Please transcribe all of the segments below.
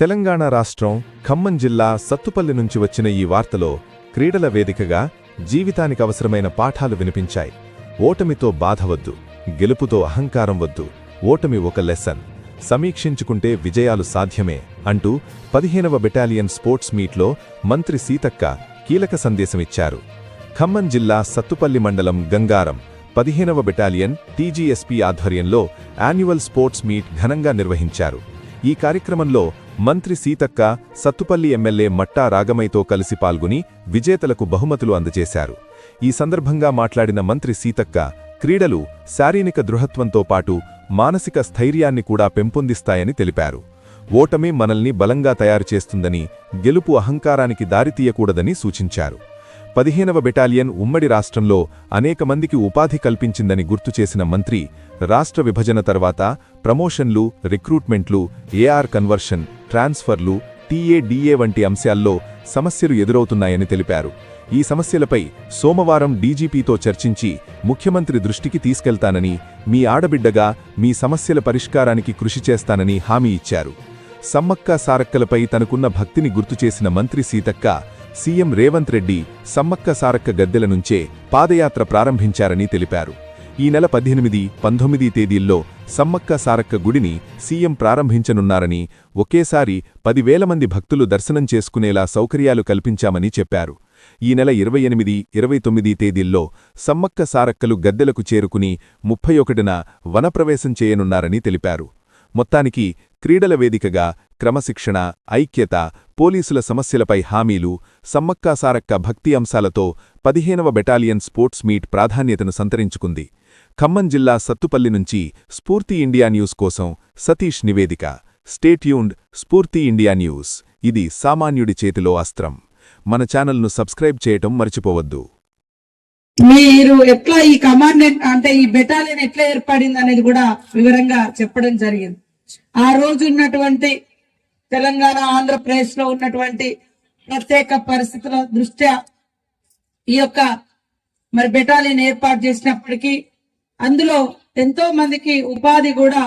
తెలంగాణ రాష్ట్రం ఖమ్మం జిల్లా సత్తుపల్లి నుంచి వచ్చిన ఈ వార్తలో క్రీడల వేదికగా జీవితానికి అవసరమైన పాఠాలు వినిపించాయి. ఓటమితో బాధ వద్దు గెలుపుతో అహంకారం వద్దు ఓటమి ఒక లెసన్. సమీక్షించుకుంటే విజయాలు సాధ్యమే అంటూ పదిహేనవ బెటాలియన్ స్పోర్ట్స్ మీట్లో మంత్రి సీతక్క కీలక సందేశమిచ్చారు. ఖమ్మం జిల్లా సత్తుపల్లి మండలం గంగారం పదిహేనవ బెటాలియన్ టీజీఎస్పీ ఆధ్వర్యంలో యాన్యువల్ స్పోర్ట్స్ మీట్ ఘనంగా నిర్వహించారు. ఈ కార్యక్రమంలో మంత్రి సీతక్క సత్తుపల్లి ఎమ్మెల్యే మట్టా రాగమైతో కలిసి పాల్గొని విజేతలకు బహుమతులు అందజేశారు. ఈ సందర్భంగా మాట్లాడిన మంత్రి సీతక్క క్రీడలు శారీరక దృఢత్వంతో పాటు మానసిక స్థైర్యాన్ని కూడా పెంపొందిస్తాయని తెలిపారు. ఓటమి మనల్ని బలంగా తయారు చేస్తుందని గెలుపు అహంకారానికి దారితీయకూడదని సూచించారు. పదిహేనవ బెటాలియన్ ఉమ్మడి రాష్ట్రంలో అనేక మందికి ఉపాధి కల్పించిందని గుర్తు చేసిన మంత్రి రాష్ట్ర విభజన తర్వాత ప్రమోషన్లు రిక్రూట్మెంట్లు ఏఆర్ కన్వర్షన్ ట్రాన్స్ఫర్లు టీఏడీఏ వంటి అంశాల్లో సమస్యలు ఎదురవుతున్నాయని తెలిపారు. ఈ సమస్యలపై సోమవారం డీజీపీతో చర్చించి ముఖ్యమంత్రి దృష్టికి తీసుకెళ్తానని మీ ఆడబిడ్డగా మీ సమస్యల పరిష్కారానికి కృషి చేస్తానని హామీ ఇచ్చారు. సమ్మక్క సారక్కలపై తనకున్న భక్తిని గుర్తుచేసిన మంత్రి సీతక్క సీఎం రేవంత్ రెడ్డి సమ్మక్క సారక్క గద్దెల నుంచే పాదయాత్ర ప్రారంభించారని తెలిపారు. ఈ నెల పద్దెనిమిది పంతొమ్మిది తేదీల్లో సమ్మక్క సారక్క గుడిని సీఎం ప్రారంభించనున్నారని ఒకేసారి పదివేల మంది భక్తులు దర్శనం చేసుకునేలా సౌకర్యాలు కల్పించామని చెప్పారు. ఈ నెల ఇరవై ఎనిమిది ఇరవై తొమ్మిది తేదీల్లో సమ్మక్క సారక్కలు గద్దెలకు చేరుకుని ముప్పై ఒకటిన వనప్రవేశం చేయనున్నారని తెలిపారు. మొత్తానికి క్రీడల వేదికగా క్రమశిక్షణ ఐక్యత పోలీసుల సమస్యలపై హామీలు సమ్మక్కా సారక్క భక్తి అంశాలతో పదిహేనవ బెటాలియన్ స్పోర్ట్స్ మీట్ ప్రాధాన్యతను సంతరించుకుంది. ఖమ్మం జిల్లా సత్తుపల్లి నుంచి స్ఫూర్తి ఇండియా న్యూస్ కోసం సతీష్ నివేదిక. స్టేట్యూన్డ్ స్ఫూర్తి ఇండియా న్యూస్. ఇది సామాన్యుడి చేతిలో అస్త్రం. మన ఛానల్ను సబ్స్క్రైబ్ చేయటం మర్చిపోవద్దు. మీరు ఎట్లా ఈ కమాండ్ అంటే ఈ బెటాలియన్ ఎట్లా ఏర్పడింది అనేది కూడా వివరంగా చెప్పడం జరిగింది. ఆ రోజు ఉన్నటువంటి తెలంగాణ ఆంధ్రప్రదేశ్లో ఉన్నటువంటి ప్రత్యేక పరిస్థితుల దృష్ట్యా ఈ యొక్క మరి బెటాలియన్ ఏర్పాటు చేసినప్పటికీ అందులో ఎంతో మందికి ఉపాధి కూడా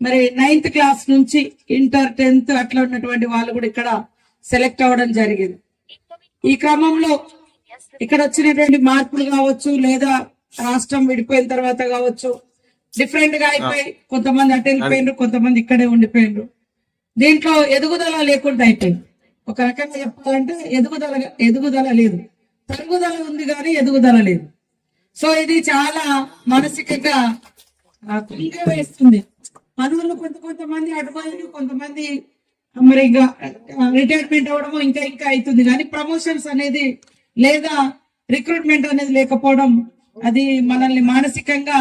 మరి నైన్త్ క్లాస్ నుంచి ఇంటర్ టెన్త్ అట్లా ఉన్నటువంటి వాళ్ళు కూడా ఇక్కడ సెలెక్ట్ అవ్వడం జరిగింది. ఈ క్రమంలో ఇక్కడ వచ్చినటువంటి మార్పులు కావచ్చు లేదా రాష్ట్రం విడిపోయిన తర్వాత కావచ్చు డిఫరెంట్గా అయిపోయి కొంతమంది అటు వెళ్ళిపోయినారు కొంతమంది ఇక్కడే ఉండిపోయినారు దీంట్లో ఎదుగుదల లేకుండా అయిపోయింది. ఒక రకంగా చెప్పాలంటే ఎదుగుదల ఎదుగుదల లేదు. తరుగుదల ఉంది కానీ ఎదుగుదల లేదు. సో ఇది చాలా మానసికంగా కుంగ వేస్తుంది. పనులు కొంత కొంతమంది అటుపోయారు కొంతమంది మరి ఇంకా రిటైర్మెంట్ అవ్వడము ఇంకా ఇంకా అవుతుంది. కానీ ప్రమోషన్స్ అనేది లేదా రిక్రూట్మెంట్ అనేది లేకపోవడం అది మనల్ని మానసికంగా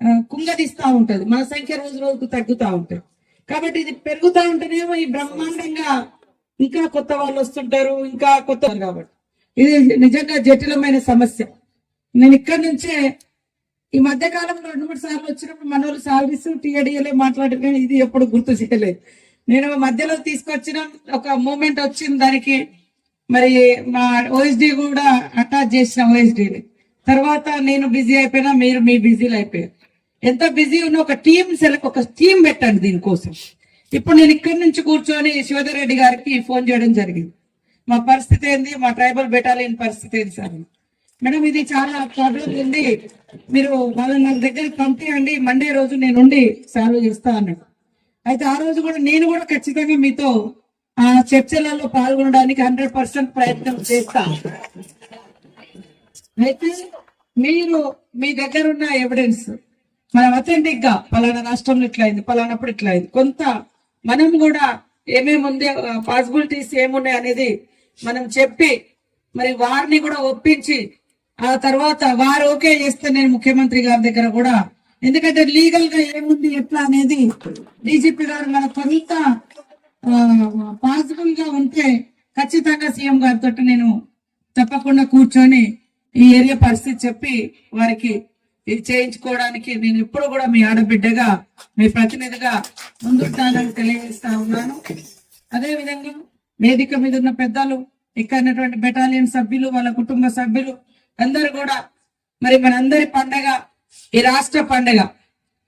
కుంగదీస్తా ఉంటది. మన సంఖ్య రోజు రోజుకు తగ్గుతూ ఉంటది. కాబట్టి ఇది పెరుగుతూ ఉంటేనేమో ఈ బ్రహ్మాండంగా ఇంకా కొత్త వాళ్ళు వస్తుంటారు ఇంకా కొత్త కాబట్టి. ఇది నిజంగా జటిలమైన సమస్య. నేను ఇక్కడి నుంచే ఈ మధ్య కాలంలో రెండు మూడు సార్లు వచ్చినప్పుడు మన వాళ్ళు సాలరీస్ టీఏడిఎలే కానీ ఇది ఎప్పుడు గుర్తు చేయలేదు. నేను మధ్యలో తీసుకొచ్చిన ఒక మూమెంట్ వచ్చింది దానికి. మరి మా ఓఎస్డి కూడా అటాచ్ చేసిన ఓఎస్డిని. తర్వాత నేను బిజీ అయిపోయినా మీరు మీ బిజీలు అయిపోయారు. ఎంత బిజీ ఉన్న ఒక టీం సెలెక్ట్ ఒక టీం పెట్టండి దీనికోసం. ఇప్పుడు నేను ఇక్కడి నుంచి కూర్చొని శివధర్ రెడ్డి గారికి ఫోన్ చేయడం జరిగింది. మా పరిస్థితి ఏంది? మా ట్రైబల్ బెటాలియన్ పరిస్థితి ఏంది సార్? మేడం ఇది చాలా ప్రాబ్లం ఉంది. మీరు వాళ్ళ నా దగ్గర పంపించండి మండే రోజు నేను ఉండి సాల్వ్ చేస్తా అన్నాడు. అయితే ఆ రోజు కూడా నేను కూడా ఖచ్చితంగా మీతో ఆ చర్చలలో పాల్గొనడానికి హండ్రెడ్ పర్సెంట్ ప్రయత్నం చేస్తా. అయితే మీరు మీ దగ్గర ఉన్న ఎవిడెన్స్ మనం అథెంటిక్గా పలానా రాష్ట్రంలో ఇట్లా అయింది పలానప్పుడు ఇట్లా అయింది కొంత మనం కూడా ఏమేమి ఉంది పాసిబిలిటీస్ ఏమున్నాయి అనేది మనం చెప్పి మరి వారిని కూడా ఒప్పించి ఆ తర్వాత వారు ఓకే చేస్తే నేను ముఖ్యమంత్రి గారి దగ్గర కూడా ఎందుకంటే లీగల్గా ఏముంది ఎట్లా అనేది డీజీపీ గారు మనకు కొంత పాసిబుల్గా ఉంటే ఖచ్చితంగా సీఎం గారితో నేను తప్పకుండా కూర్చొని ఈ ఏరియా పరిస్థితి చెప్పి వారికి ఇది చేయించుకోవడానికి నేను ఎప్పుడు కూడా మీ ఆడబిడ్డగా మీ ప్రతినిధిగా ముందుంటానని తెలియజేస్తా ఉన్నాను. అదే విధంగా వేదిక మీద ఉన్న పెద్దలు ఇక్కడ ఉన్నటువంటి బెటాలియన్ సభ్యులు వాళ్ళ కుటుంబ సభ్యులు అందరూ కూడా మరి మనందరి పండగ ఈ రాష్ట్ర పండగ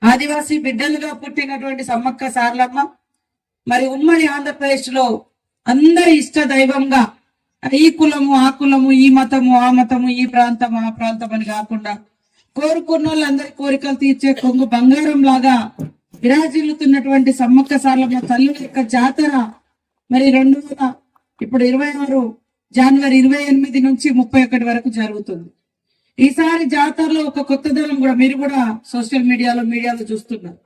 ఆదివాసీ బిడ్డలుగా పుట్టినటువంటి సమ్మక్క సార్లమ్మ మరి ఉమ్మడి ఆంధ్రప్రదేశ్లో అందరి ఇష్ట దైవంగా ఈ కులము ఆ కులము ఈ మతము ఆ మతము ఈ ప్రాంతము ఆ ప్రాంతం అని కాకుండా కోరుకున్న వాళ్ళందరి కోరికలు తీర్చే కొంగు బంగారం లాగా విరాజిల్లుతున్నటువంటి సమ్మక్క సార్లమ్మ తల్లి యొక్క జాతర మరి రెండు వేల ఇప్పుడు ఇరవై ఆరు జనవరి ఇరవై ఎనిమిది నుంచి ముప్పై ఒకటి వరకు జరుగుతుంది. ఈసారి జాతరలో ఒక కొత్త దళం కూడా మీరు కూడా సోషల్ మీడియాలో మీడియాలో చూస్తున్నారు.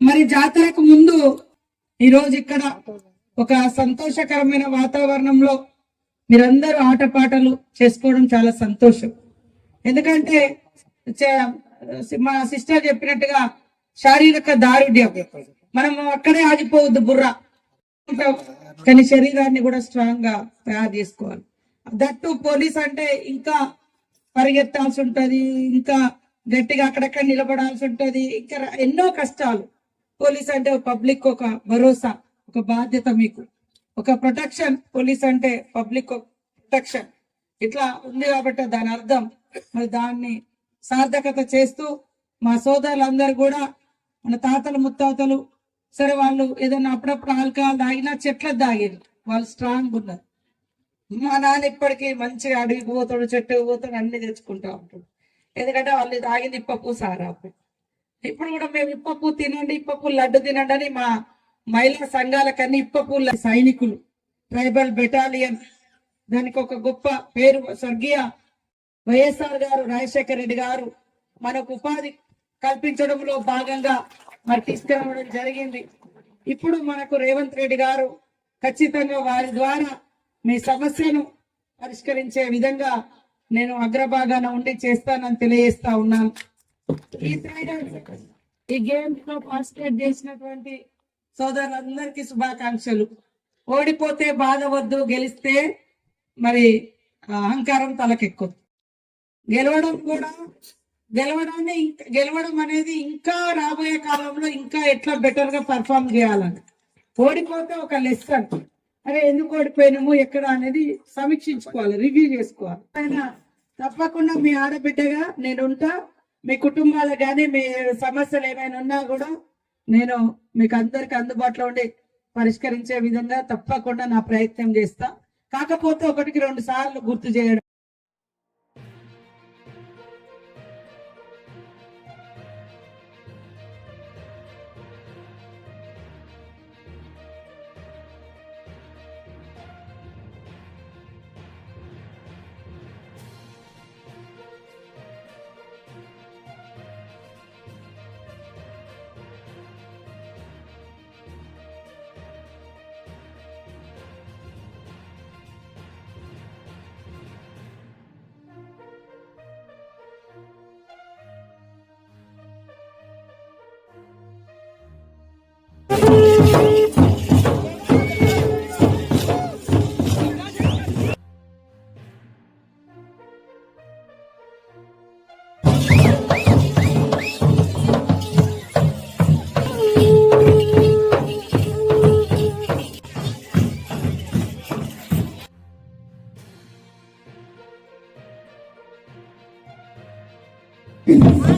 మరి జాతరకు ముందు ఈ రోజు ఇక్కడ ఒక సంతోషకరమైన వాతావరణంలో మీరందరూ ఆటపాటలు చేసుకోవడం చాలా సంతోషం. ఎందుకంటే మా సిస్టర్ చెప్పినట్టుగా శారీరక దారుఢ్యం మనం అక్కడే ఆగిపోవద్దు బుర్ర. కానీ శరీరాన్ని కూడా స్ట్రాంగ్గా తయారు చేసుకోవాలి. దట్టు పోలీస్ అంటే ఇంకా పరిగెత్తాల్సి ఉంటది ఇంకా గట్టిగా అక్కడక్కడ నిలబడాల్సి ఉంటది ఇంకా ఎన్నో కష్టాలు. పోలీస్ అంటే పబ్లిక్ ఒక భరోసా ఒక బాధ్యత మీకు. ఒక ప్రొటెక్షన్ పోలీస్ అంటే పబ్లిక్ ప్రొటెక్షన్. ఇట్లా ఉంది కాబట్టి దాని అర్థం. మరి దాన్ని సార్థకత చేస్తూ మా సోదరులందరూ కూడా మన తాతలు ముత్తాతలు సరే వాళ్ళు ఏదైనా అప్పుడప్పుడు ఆల్కహాల్ తాగినా చెట్ల తాగారు వాళ్ళు స్ట్రాంగ్ ఉన్నారు. మా నాన్న ఇప్పటికీ మంచిగా అడవికి పోతాడు చెట్టుకు పోతాడు అన్ని తెచ్చుకుంటా ఉంటాడు. ఎందుకంటే వాళ్ళు తాగింది ఇప్పపు సారా ఇప్పుడు కూడా మేము ఇప్పపు తినండి ఇప్పపు లడ్డు తినండి అని మా మహిళా సంఘాలకన్నీ ఇప్పపు సైనికులు. Tribal battalion. దానికి ఒక గొప్ప పేరు స్వర్గీయ వైఎస్ఆర్ గారు రాజశేఖర రెడ్డి గారు మనకు ఉపాధి కల్పించడంలో భాగంగా మరి తీసుకురావడం జరిగింది. ఇప్పుడు మనకు రేవంత్ రెడ్డి గారు ఖచ్చితంగా వారి ద్వారా మీ సమస్యను పరిష్కరించే విధంగా నేను అగ్రభాగాన ఉండి చేస్తానని తెలియజేస్తా ఉన్నాను. ఈ ఈ గేమ్స్లో పార్టిసిపేట్ చేసినటువంటి సోదరులందరికీ శుభాకాంక్షలు. ఓడిపోతే బాధ వద్దు గెలిస్తే మరి అహంకారం తలకెక్కొద్దు. గెలవడం కూడా గెలవడాన్ని ఇంకా గెలవడం అనేది ఇంకా రాబోయే కాలంలో ఇంకా ఎట్లా బెటర్గా పర్ఫామ్ చేయాలని ఓడిపోతే ఒక లెసన్ అరే ఎందుకు ఓడిపోయినాము? ఎక్కడ అనేది సమీక్షించుకోవాలి రివ్యూ చేసుకోవాలి. అయినా తప్పకుండా మీ ఆడబిడ్డగా నేను ఉంటా. మీ కుటుంబాలకు కానీ మీ సమస్యలు ఏమైనా ఉన్నా కూడా నేను మీకు అందరికి అందుబాటులో ఉండి పరిష్కరించే విధంగా తప్పకుండా నా ప్రయత్నం చేస్తా. కాకపోతే ఒకటికి రెండు సార్లు గుర్తు చేయడం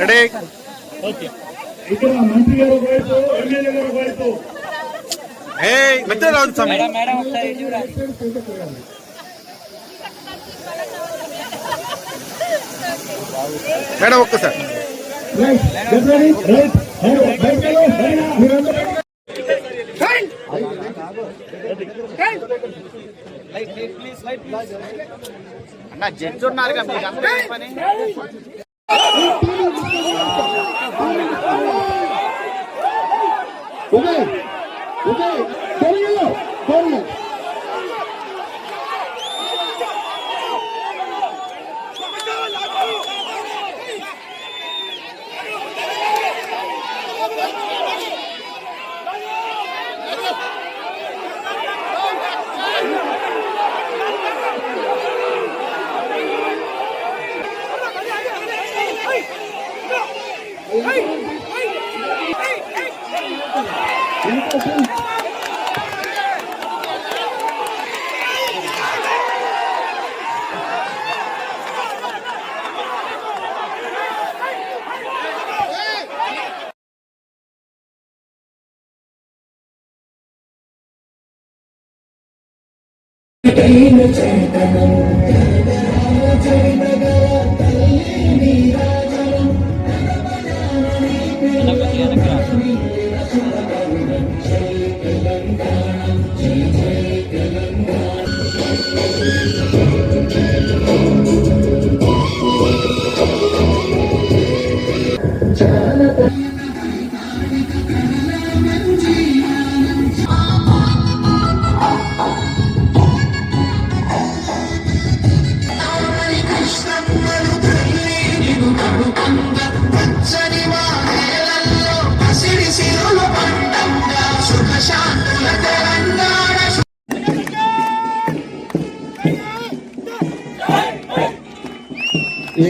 రెడీ ఇక్కడ మంత్రి గారు ఒకవైపు ఎమ్మెల్యే గారు ఒకవైపు ఏ మెత్తగా రావద్దు స్వామి మేడం ఒక్కసారి మీరందరూ అన్న జడ్జి ఉన్నారు కదా మీకు అంతా ఏం పని? ఉదయ్ ఉదయ్. దైవ చేతనం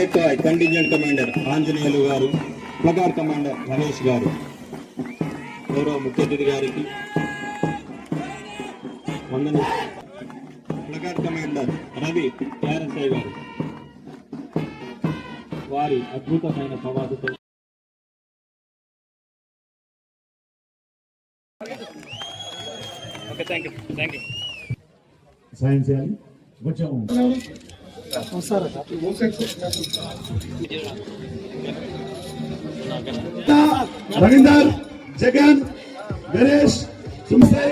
ఏకాయ్ కంటింజెంట్ కమాండర్ ఆంజనేయులు గారు ప్లగార్ కమాండర్ రమేష్ గారు. గౌరవ ముఖ్య అతిథి గారికి వందన. ప్లగార్ కమాండర్ రవి టిఆర్ఎస్ఐ గారు. వారి అద్భుతమైన ప్రవాదుతో సాయం చేయాలి కొంచెం Ravinder Jagan Ganesh సుంసై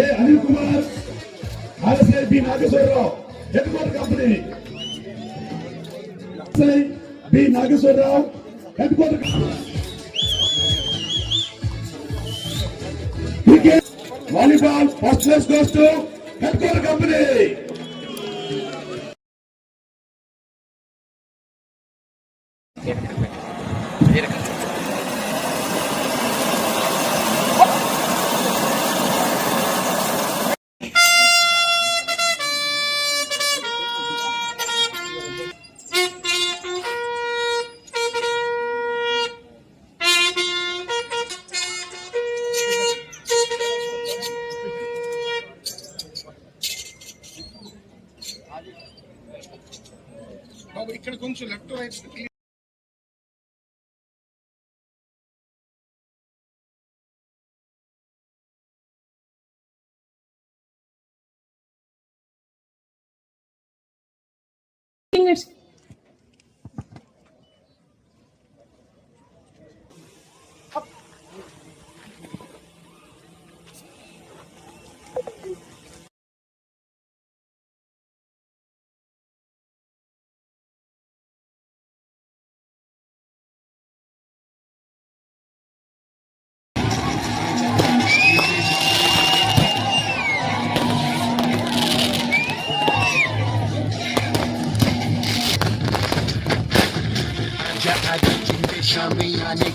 A Anil Kumar RSI B. Nageswararao head quarter company B. Nageswararao head quarter cricket volleyball first class goes to head quarter company. managed to